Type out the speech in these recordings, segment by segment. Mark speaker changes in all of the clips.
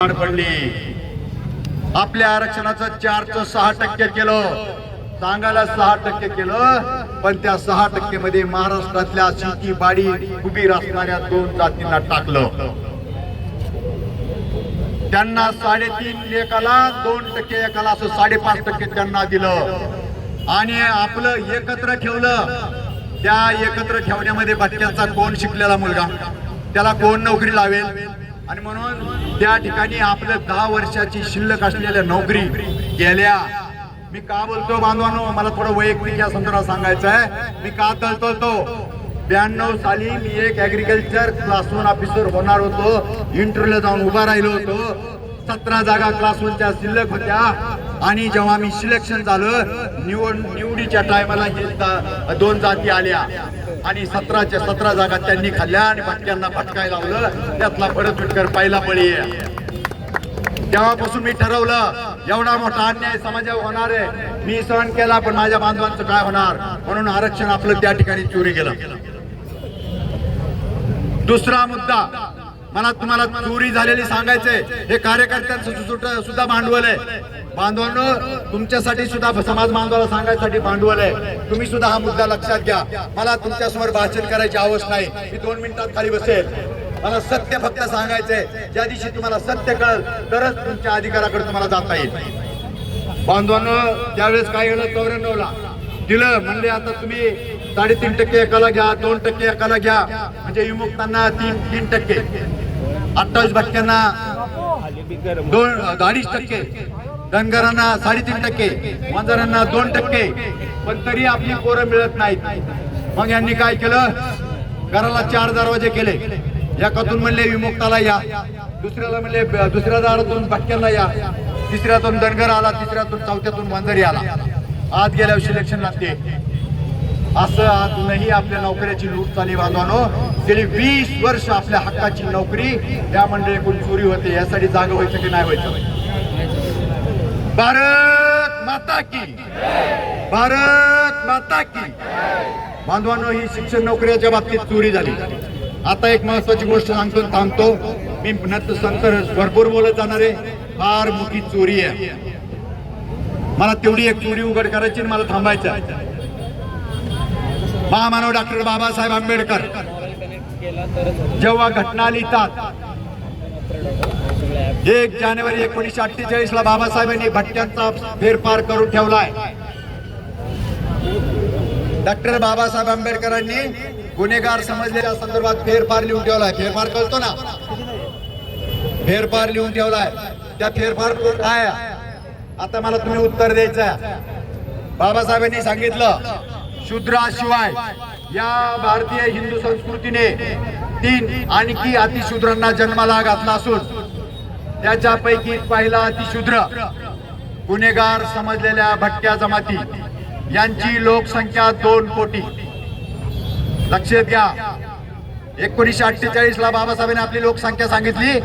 Speaker 1: पडली. आपल्या आरक्षणाचं चारचं सहा टक्के केलं. सांगायला सहा टक्के केलं पण त्या सहा टक्के मध्ये महाराष्ट्रातल्या शेती बाडी उभी असणाऱ्या दोन जातींना टाकलं. त्यांना साडेतीन एकाला दोन टक्के एकाला असं साडेपाच टक्के त्यांना दिलं. आणि आपलं एकत्र ठेवलं. त्या एकत्र ठेवण्यामध्ये भटक्यांचा कोण शिकलेला मुलगा? त्याला कोण नोकरी लावेल? आणि म्हणून त्या ठिकाणी आपलं दहा वर्षाची शिल्लक असलेल्या नोकरी गेल्या. मी का बोलतो बांधवानो? मला थोडं वैयक्तिक या संदर्भात सांगायचं आहे. मी का तळतळतो? ब्याण्णव साली मी एक ऍग्रिकल्चर क्लास वन ऑफिसर होणार होतो. इंटरव्ह्यूला जाऊन उभा राहिलो होतो. सतरा जागा क्लास वनच्या शिल्लक होत्या. आणि जेव्हा मी सिलेक्शन झालं निवड निवडीच्या टायमाला दोन जाती आल्या. आणि सतराच्या सतरा जागा त्यांनी खाल्ल्या आणि भटक्यांना भटकाय लावलं. त्यातला भरत विटकर पहिला बळी आहे तेव्हापासून मी ठरवलं एवढा मोठा अन्याय समाजावर होणार आहे. मी सहन केला पण माझ्या बांधवांचं काय होणार? म्हणून आरक्षण आपलं त्या ठिकाणी चोरी गेलं दुसरा मुद्दा मला तुम्हाला चोरी झालेली सांगायचंय. हे कार्यकर्त्यांचं सुद्धा भांडवल आहे. बांधवांनो तुमच्यासाठी सुद्धा समाज बांधवाला सांगायसाठी भांडवल आहे. तुम्ही सुद्धा हा मुद्दा लक्षात घ्या. मला तुमच्यासमोर भाषण करायची आवश्यक नाही. मी दोन मिनिटात खाली बसेल. मला सत्य फक्त सांगायचंय. ज्या दिवशी तुम्हाला सत्य कळल तरच तुमच्या अधिकाराकडे तुम्हाला जाता येईल. बांधवांनो त्यावेळेस काय झालं चौऱ्याण्णवला. दिलं म्हणले आता तुम्ही साडेतीन टक्के एकाला घ्या दोन टक्के एकाला घ्या. म्हणजे विमुक्तांना तीन तीन टक्के. अठ्ठावीस भटक्यांना दोन अडीच टक्के. धनगरांना साडेतीन टक्के वंजारांना दोन टक्के. पण तरी आपली पोरं मिळत नाहीत. मग यांनी काय केलं? घराला चार दरवाजे केले. एकातून म्हणले विमुक्ताला या. दुसऱ्याला म्हणले दुसऱ्या दारातून भटक्याला या. तिसऱ्यातून धनगर आला तिसऱ्यातून चौथ्यातून वंजारी आला. आज गेल्या सिलेक्शन लागते. असं अजूनही आपल्या नोकऱ्याची लूट चाली बांधवानो. गेली वीस वर्ष आपल्या हक्काची नोकरी या मंडळीकडून चोरी होते. यासाठी जागा व्हायचं की नाही व्हायचं? भारत माता की भारत माता की बांधवांनो ही शिक्षण नोकऱ्याच्या बाबतीत चोरी झाली. आता एक महत्वाची गोष्ट सांगतो थांबतो. मी नंतर भरपूर बोलत जाणार आहे. फार मोठी चोरी आहे. मला तेवढी एक चोरी उघड करायची आणि मला थांबायचं आहे. महामानव डॉक्टर बाबासाहेब आंबेडकर. जेव्हा घटना लिहितात एक जानेवारी एकोणीसशे अठ्ठेचाळीस ला बाबासाहेबांनी भटक्यांचा फेरफार करून ठेवलाय. डॉक्टर बाबासाहेब आंबेडकरांनी गुन्हेगार समजलेल्या संदर्भात फेरफार लिहून ठेवलाय. फेरफार करतो ना? फेरफार लिहून ठेवलाय. त्या फेरफार काय आता मला तुम्ही उत्तर द्यायचं आहे. बाबासाहेबांनी सांगितलं शूद्राशिवाय या भारतीय हिंदू संस्कृतीने तीन आणखी अतिशूद्रांना जन्माला घातला असून त्याच्यापैकी पहिला अतिशूद्र गुन्हेगार समजलेल्या भटक्या जमाती. यांची लोकसंख्या दोन कोटी. लक्षात घ्या. एकोणीसशे अठ्ठेचाळीस ला बाबासाहेबांनी आपली लोकसंख्या सांगितली.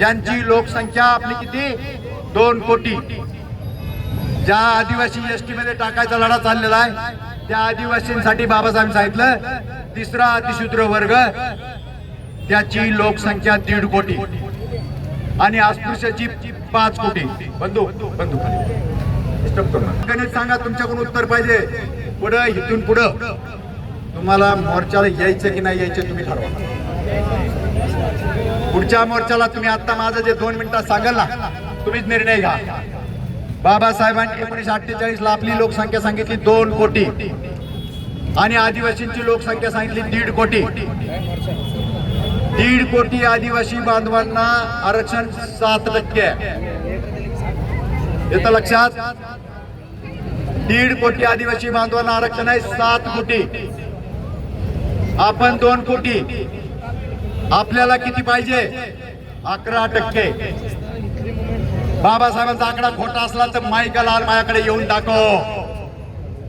Speaker 1: यांची लोकसंख्या आपली किती? दोन कोटी. ज्या आदिवासी एसटी मध्ये टाकायचा लढा चाललेला आहे त्या आदिवासींसाठी बाबासाहेब सांगितलं तिसरा अतिशूद्र वर्ग त्याची लोकसंख्या दीड कोटी. आणि अस्पृश्याची पाच कोटी. बंधू बंधू. गणित सांगा तुमच्याकडून उत्तर पाहिजे. पुढं इथून पुढं. तुम्हाला मोर्चाला यायचं की नाही यायचं तुम्ही ठरवा. पुढच्या मोर्चाला तुम्ही आता माझं जे दोन मिनिटात सांगाल ना तुम्हीच निर्णय घ्या. बाबासाहेबांनी एकोणीशे अठ्ठेचाळीस ला आपली लोकसंख्या सांगितली दोन कोटी. आणि आदिवासींची लोकसंख्या सांगितली दीड कोटी. दीड कोटी आदिवासी बांधवांना आरक्षण सात टक्के आहे. येतं लक्षात दीड कोटी आदिवासी बांधवांना आरक्षण आहे सात कोटी. आपण दोन कोटी. आपल्याला किती पाहिजे? अकरा टक्के. बाबासाहेबांचा आकडा खोटा असला तर माईका लाल माझ्याकडे येऊन दाखव.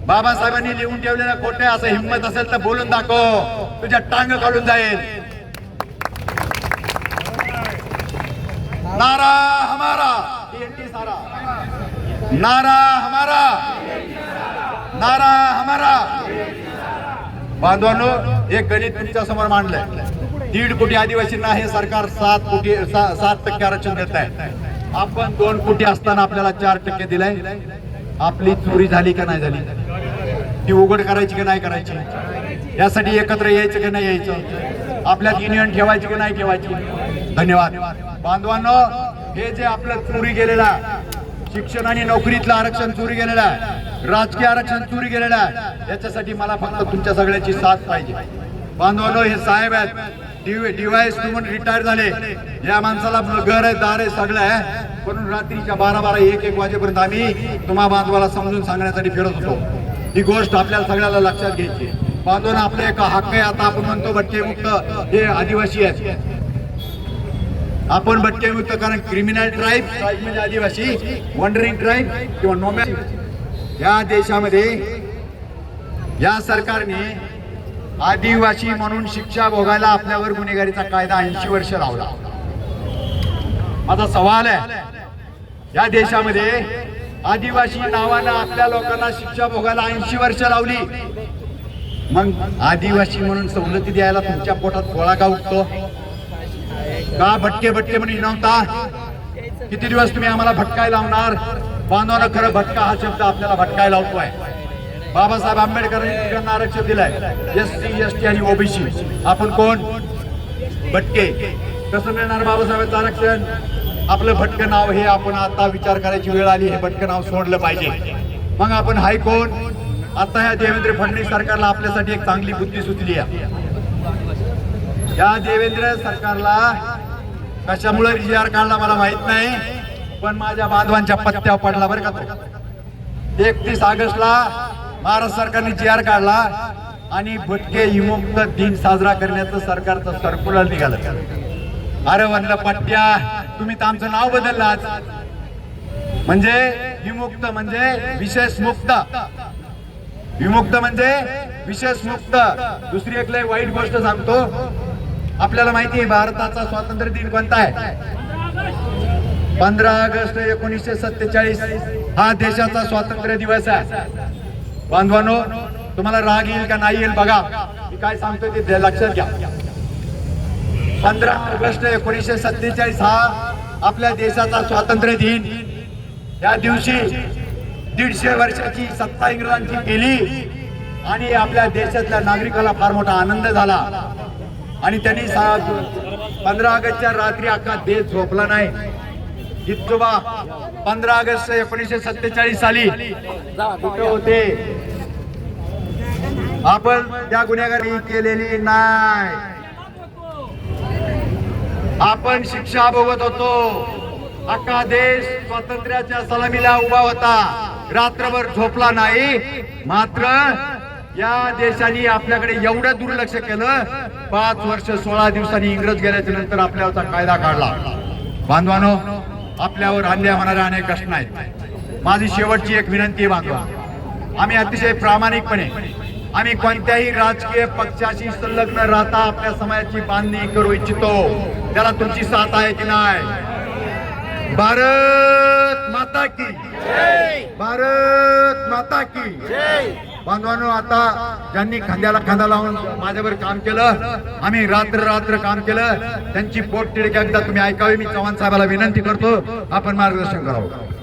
Speaker 1: बाबासाहेबांनी लिहून ठेवलेल्या खोटे असं हिंमत असेल तर बोलून दाखव. तुझ्या टांग काढून जाईल. नारा हमारा। नारा हमारा। नारा हमारा। बांधवांनो एक गणित तुमच्यासमोर मांडलंय. दीड कोटी आदिवासींना हे सरकार सात कोटी सात टक्के आरक्षण देत आहे. आपण दोन कोटी असताना आपल्याला चार टक्के दिलाय. आपली चोरी झाली का नाही झाली? ती उघड करायची की नाही करायची? यासाठी एकत्र यायचं की नाही यायचं? आपल्यात युनियन ठेवायची की नाही ठेवायची? धन्यवाद. बांधवांनो हे जे आपलं चोरी गेलेलं शिक्षण आणि नोकरीतलं आरक्षण चोरी गेलेलं आहे राजकीय आरक्षण चोरी गेलेलं आहे याच्यासाठी मला फक्त तुमच्या सगळ्याची साथ पाहिजे. बांधवांनो हे साहेब आहेत डिवायस म्हणून रिटायर झाले. या माणसाला घर आहे दार आहे सगळं आहे. म्हणून रात्रीच्या बारा बारा एक एक वाजेपर्यंत आम्ही तुम्हा बांधवाला समजून सांगण्यासाठी फिरत होतो. ही गोष्ट आपल्याला सगळ्याला लक्षात घ्यायची बांधवांना आपले एक हक्क आहे आता आपण म्हणतो भटके मुक्त हे आदिवासी आहेत. आपण भटके मुक्त कारण क्रिमिनल ट्राईब म्हणजे आदिवासी वंडरिंग ट्राईब किंवा नोमॅ या देशामध्ये या सरकारने आदिवासी म्हणून शिक्षा भोगायला आपल्यावर गुन्हेगारीचा कायदा ऐंशी वर्ष लावला. माझा सवाल आहे या देशामध्ये आदिवासी नावानं आपल्या लोकांना शिक्षा भोगायला ऐंशी वर्ष लावली. मग आदिवासी म्हणून सवलती द्यायला तुमच्या पोटात गोळा का उठतो? का भटके भटके म्हणून नव्हता किती दिवस तुम्ही आम्हाला भटकाय लावणार? बांधवानं खरं भटका हा शब्द आपल्याला भटकाय लावतोय. बाबासाहेब आंबेडकरांनी तिघांना आरक्षण दिलंय. एस सी एस टी आणि ओबीसी. आपण कोण? भटके. कसं मिळणार बाबासाहेबांचं आरक्षण? आपलं भटकं नाव हे आपण आता विचार करायची वेळ आली हे भटकं नाव सोडलं पाहिजे. मग आपण हाय कोण? आता ह्या देवेंद्र फडणवीस सरकारला आपल्यासाठी एक चांगली बुद्धी सुचली आहे. या देवेंद्र सरकारला कशामुळे जी आर काढला मला माहीत नाही पण माझ्या बांधवांच्या पत्त्यावर पडला बरं का तो. एकतीस ऑगस्टला महाराष्ट्र सरकारने जी आर काढला आणि भटके विमुक्त दिन साजरा करण्याचं सरकारचं सर्क्युलर निघालं. अरे म्हणलं पट्ट्या तुम्ही तर आमचं नाव बदललात. म्हणजे विमुक्त म्हणजे विशेष मुक्त. विमुक्त म्हणजे विशेष मुक्त. दुसरी एक लय वाईट गोष्ट सांगतो. आपल्याला माहिती आहे भारताचा स्वातंत्र्य दिन कोणता आहे? पंधरा ऑगस्ट एकोणीसशे सत्तेचाळीस. हा देशाचा स्वातंत्र्य दिवस आहे. बांधवानो तुम्हाला राग येईल का नाही येईल बघा. मी काय सांगतोय ते लक्षात घ्या. पंधरा ऑगस्ट एकोणीसशे सत्तेचाळीस हा आपल्या देशाचा स्वातंत्र्य दिन. या दिवशी दीडशे वर्षाची सत्ता इंग्रजांची गेली आणि आपल्या देशातल्या नागरिकाला फार मोठा आनंद झाला. आणि त्यांनी पंधरा ऑगस्टच्या रात्री अख्खा देश झोपला नाही. इतोबा पंधरा ऑगस्ट एकोणीसशे सत्तेचाळीस साली कुठे होते? आपण त्या गुन्हेगारी केलेली नाही. आपण शिक्षा भोगत होतो. अख्खा देश स्वातंत्र्याच्या सलामीला उभा होता. रात्रभर झोपला नाही. मात्र या देशाने आपल्याकडे एवढं दुर्लक्ष केलं पाच वर्ष सोळा दिवसांनी इंग्रज गेल्याच्यानंतर आपल्यावरचा कायदा काढला. बांधवानो आपल्यावर अन्याय होणारे अनेक प्रश्न आहेत. माझी शेवटची एक विनंती आहे बांधवा. आम्ही अतिशय प्रामाणिकपणे आम्ही कोणत्याही राजकीय पक्षाशी संलग्न राहता आपल्या समाजाची बांधणी करू इच्छितो. त्याला तुमची साथ आहे की नाही? भारत माता की. भारत माता की. बांधवांनो आता ज्यांनी खांद्याला खांदा लावून माझ्यावर काम केलं आम्ही रात्र रात्र काम केलं त्यांची पोट एकदा तुम्ही ऐकावी मी चव्हाण साहेबाला विनंती करतो आपण मार्गदर्शन करावं.